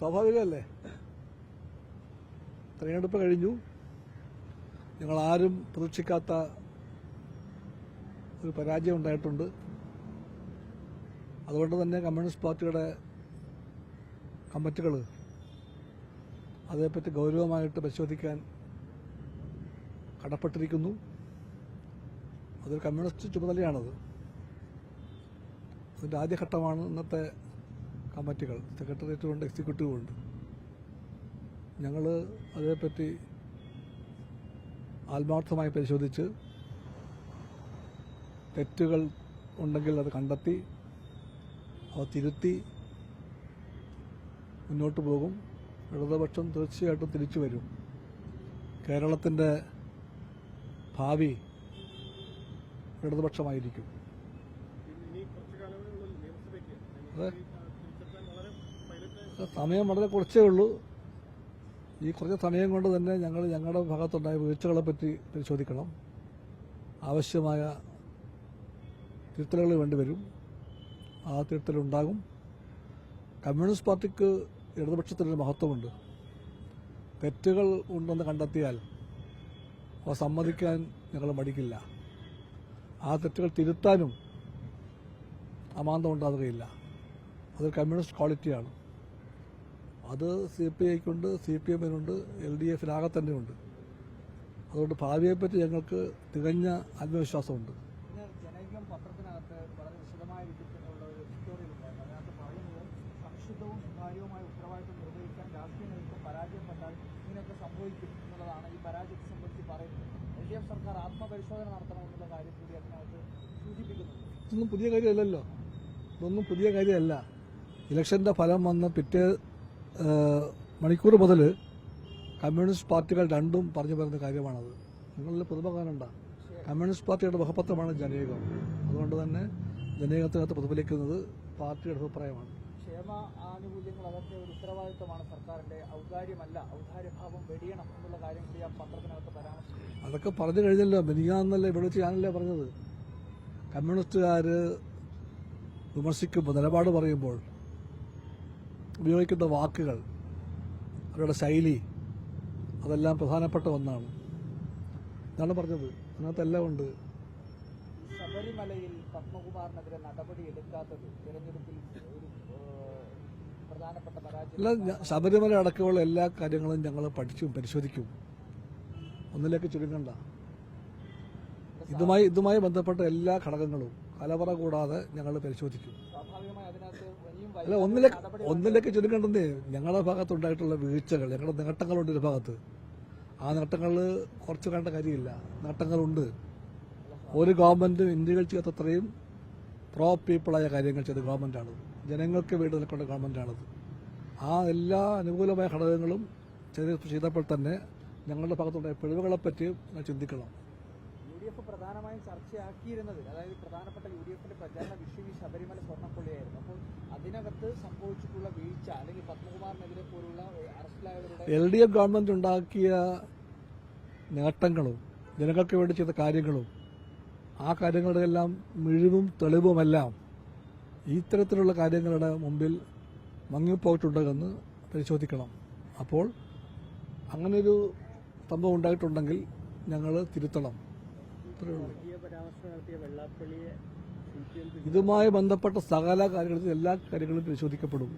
സ്വാഭാവികമല്ലേ? തെരഞ്ഞെടുപ്പ് കഴിഞ്ഞു. ഞങ്ങൾ ആരും പ്രതീക്ഷിക്കാത്ത ഒരു പരാജയം ഉണ്ടായിട്ടുണ്ട്. അതുകൊണ്ട് തന്നെ കമ്മ്യൂണിസ്റ്റ് പാർട്ടിയുടെ കമ്മിറ്റികൾ അതേപ്പറ്റി ഗൗരവമായിട്ട് പരിശോധിക്കാൻ കടപ്പെട്ടിരിക്കുന്നു. അതൊരു കമ്മ്യൂണിസ്റ്റ് ചുമതലയാണത്. അതിന്റെ ആദ്യഘട്ടമാണ് ഇന്നത്തെ കമ്മിറ്റികൾ സെക്രട്ടേറിയറ്റും ഉണ്ട് എക്സിക്യൂട്ടീവും ഉണ്ട്. ഞങ്ങൾ അതേപ്പറ്റി ആത്മാർത്ഥമായി പരിശോധിച്ച് തെറ്റുകൾ ഉണ്ടെങ്കിൽ അത് കണ്ടെത്തി അവ തിരുത്തി മുന്നോട്ട് പോകും. ഇടതുപക്ഷം തീർച്ചയായിട്ടും തിരിച്ചു വരും. കേരളത്തിന്റെ ഭാവി ഇടതുപക്ഷമായിരിക്കും. അതെ. സമയം വളരെ കുറച്ചേ ഉള്ളൂ. ഈ കുറച്ച് സമയം കൊണ്ട് തന്നെ ഞങ്ങൾ ഞങ്ങളുടെ ഭാഗത്തുണ്ടായ വീഴ്ചകളെ പറ്റി പരിശോധിക്കണം. ആവശ്യമായ തിരുത്തലുകൾ വേണ്ടിവരും ആ തിരുത്തലുണ്ടാകും കമ്മ്യൂണിസ്റ്റ് പാർട്ടിക്ക് ഇടതുപക്ഷത്തിനൊരു മഹത്വമുണ്ട്. തെറ്റുകൾ ഉണ്ടെന്ന് കണ്ടെത്തിയാൽ അവ സമ്മതിക്കാൻ ഞങ്ങൾ മടിക്കില്ല. ആ തെറ്റുകൾ തിരുത്താനും അമാന്തം ഉണ്ടാകുകയില്ല. അതൊരു കമ്മ്യൂണിസ്റ്റ് ക്വാളിറ്റിയാണ്. അത് സി പി ഐക്കുണ്ട് സി പി എമ്മിനുണ്ട് എൽ ഡി എഫിനാകെ തന്നെയുണ്ട്. അതുകൊണ്ട് ഭാവിയെപ്പറ്റി ഞങ്ങൾക്ക് തികഞ്ഞ ആത്മവിശ്വാസമുണ്ട്. സംശുദ്ധവും സുതാര്യവുമായ ഉത്തരവാദിത്വം നിർവഹിക്കാൻ രാഷ്ട്രീയ നേതൃത്വം പരാജയപ്പെട്ടാൽ ഇങ്ങനെയൊക്കെ സംഭവിക്കും എന്നുള്ളതാണ് ഈ പരാജയത്തെ സംബന്ധിച്ച് പറയുന്നത്. എൽ ഡി എഫ് സർക്കാർ ആത്മപരിശോധന നടത്തണമെന്നുള്ള കാര്യം കൂടി അതിനകത്ത് സൂചിപ്പിക്കുന്നുണ്ട്. ഇതൊന്നും പുതിയ കാര്യമല്ലല്ലോ. ഇതൊന്നും പുതിയ കാര്യമല്ല. ഇലക്ഷന്റെ ഫലം വന്ന് പിറ്റേ മണിക്കൂർ മുതൽ കമ്മ്യൂണിസ്റ്റ് പാർട്ടികൾ രണ്ടും പറഞ്ഞു വരുന്ന കാര്യമാണത്. നിങ്ങളിൽ പുതുമ കാണണ്ട. കമ്മ്യൂണിസ്റ്റ് പാർട്ടിയുടെ മുഖപത്രമാണ് ജനേകം. അതുകൊണ്ട് തന്നെ ജനേകത്തിനകത്ത് പ്രതിഫലിക്കുന്നത് പാർട്ടിയുടെ അഭിപ്രായമാണ്. ക്ഷേമ ആനുകൂല്യങ്ങൾ അതൊക്കെ ഒരു സർക്കാരിന്റെ. ഔദാര്യമല്ല ഔദാര്യഭാവം വെടിയണം എന്നുള്ള കാര്യം കൂടി ആ പത്രത്തിനകത്ത് അതൊക്കെ പറഞ്ഞു കഴിഞ്ഞല്ലോ. മിനിയാന്നല്ലേ ഇവിടെ വെച്ച് ഞാനല്ലേ പറഞ്ഞത്? കമ്മ്യൂണിസ്റ്റുകാര് വിമർശിക്കുമ്പോൾ നിലപാട് പറയുമ്പോൾ ഉപയോഗിക്കുന്ന വാക്കുകൾ അവരുടെ ശൈലി അതെല്ലാം പ്രധാനപ്പെട്ട ഒന്നാണ്. ഇതാണ് പറഞ്ഞത്. അതിനകത്തെല്ലാം ഉണ്ട്. ശബരിമലയിൽ പത്മകുമാറിനെതിരെ നടപടി എടുക്കാത്തത് തിരഞ്ഞെടുപ്പിൽ ഒരു പ്രധാനപ്പെട്ട പരാജയം. ശബരിമല അടക്കമുള്ള എല്ലാ കാര്യങ്ങളും ഞങ്ങൾ പഠിച്ചും പരിശോധിക്കും. ഒന്നിലേക്ക് ചുരുങ്ങണ്ട. ഇതുമായി ഇതുമായി ബന്ധപ്പെട്ട എല്ലാ ഘടകങ്ങളും കലവറ കൂടാതെ ഞങ്ങൾ പരിശോധിക്കും. അല്ല ഒന്നിലേക്ക് ഒന്നിലേക്ക് ചുരുങ്ങണ്ടെന്നേ ഞങ്ങളുടെ ഭാഗത്തുണ്ടായിട്ടുള്ള വീഴ്ചകൾ ഞങ്ങളുടെ നേട്ടങ്ങളുണ്ട് ഒരു ഭാഗത്ത്. ആ നേട്ടങ്ങൾ കുറച്ച് കണ്ട കാര്യമില്ല. നേട്ടങ്ങളുണ്ട്. ഒരു ഗവൺമെന്റും ഇന്ത്യകൾ ചെയ്യാത്തത്രയും പ്രോ പീപ്പിളായ കാര്യങ്ങൾ ചെയ്ത ഗവൺമെന്റാണ് ജനങ്ങൾക്ക് വേണ്ടി നിൽക്കേണ്ട ഗവൺമെന്റാണത്. ആ എല്ലാ അനുകൂലമായ ഘടകങ്ങളും ചെയ്ത ചെയ്തപ്പോൾ തന്നെ ഞങ്ങളുടെ ഭാഗത്തുണ്ടായ പിഴവുകളെപ്പറ്റി ചിന്തിക്കണം. ഡി എഫ് പ്രധാനമായും ചർച്ചയാക്കിയിരുന്നത് അതായത് പ്രധാനപ്പെട്ട യു ഡി എഫിന്റെ പ്രചാരണ വിഷയം ഈ ശബരിമല സ്വർണക്കൊള്ളിയായിരുന്നു. അപ്പോൾ അതിനകത്ത് സംഭവിച്ചിട്ടുള്ള വീഴ്ച അല്ലെങ്കിൽ പത്മകുമാറിനെതിരെ പോലുള്ള അറസ്റ്റിലായവരുടെ എൽ ഡി എഫ് ഗവൺമെന്റ് ഉണ്ടാക്കിയ നേട്ടങ്ങളും ജനങ്ങൾക്ക് വേണ്ടി ചെയ്ത കാര്യങ്ങളും ആ കാര്യങ്ങളുടെ എല്ലാം മിഴിവും തെളിവുമെല്ലാം ഇത്തരത്തിലുള്ള കാര്യങ്ങളുടെ മുമ്പിൽ മങ്ങിപ്പോയിട്ടുണ്ടെന്ന് പരിശോധിക്കണം. അപ്പോൾ അങ്ങനൊരു സംഭവം ഉണ്ടായിട്ടുണ്ടെങ്കിൽ ഞങ്ങൾ തിരുത്തണം. ഉള്ളൂ ഇതുമായി ബന്ധപ്പെട്ട സകല കാര്യങ്ങളും എല്ലാ കാര്യങ്ങളും പരിശോധിക്കപ്പെടും.